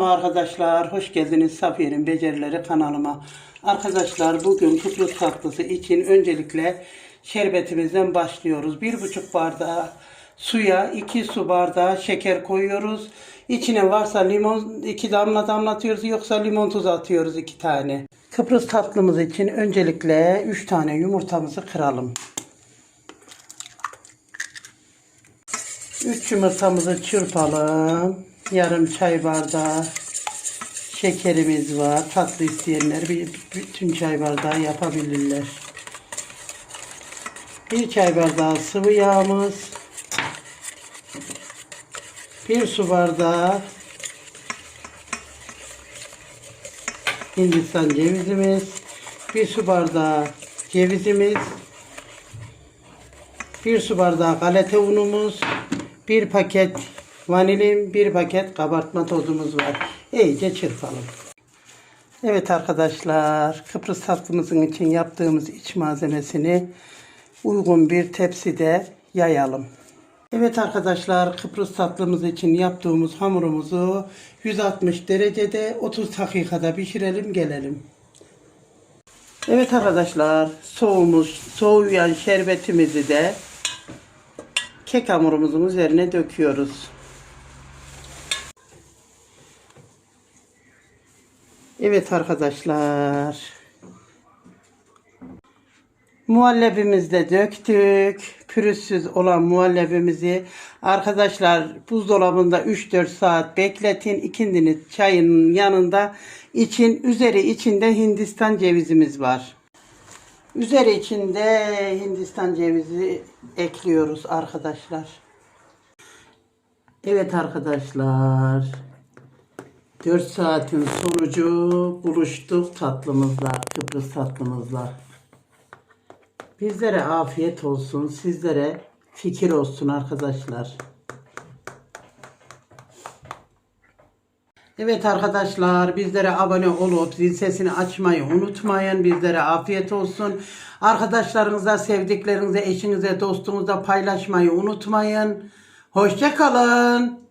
Merhaba arkadaşlar, hoş geldiniz Safiye'nin Becerileri kanalıma. Arkadaşlar bugün Kıbrıs tatlısı için öncelikle şerbetimizden başlıyoruz. Bir buçuk bardağı suya iki su bardağı şeker koyuyoruz. İçine varsa limon iki damla damlatıyoruz yoksa limon tuzu atıyoruz iki tane. Kıbrıs tatlımız için öncelikle üç tane yumurtamızı kıralım. Üç yumurtamızı çırpalım. Yarım çay bardağı şekerimiz var. Tatlı isteyenler bir, bütün çay bardağı yapabilirler. Bir çay bardağı sıvı yağımız. Bir su bardağı Hindistan cevizimiz. Bir su bardağı cevizimiz. Bir su bardağı galeta unumuz, bir paket vanilin, bir paket kabartma tozumuz var. İyice çırpalım. Evet arkadaşlar, Kıbrıs tatlımızın için yaptığımız iç malzemesini uygun bir tepside yayalım. Evet arkadaşlar, Kıbrıs tatlımız için yaptığımız hamurumuzu 160 derecede 30 dakikada pişirelim gelelim. Evet arkadaşlar, soğumuş, soğuyan şerbetimizi de kek hamurumuzun üzerine döküyoruz. Evet arkadaşlar. Muhallebimizi de döktük. Pürüzsüz olan muhallebimizi arkadaşlar buzdolabında 3-4 saat bekletin. İkindiniz çayının yanında için üzeri içinde Hindistan cevizimiz var. Üzeri içinde Hindistan cevizi ekliyoruz arkadaşlar. Evet arkadaşlar. 4 saatin sonucu buluştuk tatlımızla, Kıbrıs tatlımızla. Bizlere afiyet olsun, sizlere fikir olsun arkadaşlar. Evet arkadaşlar bizlere abone olup zil sesini açmayı unutmayın. Bizlere afiyet olsun. Arkadaşlarınıza, sevdiklerinize, eşinize, dostunuza paylaşmayı unutmayın. Hoşça kalın.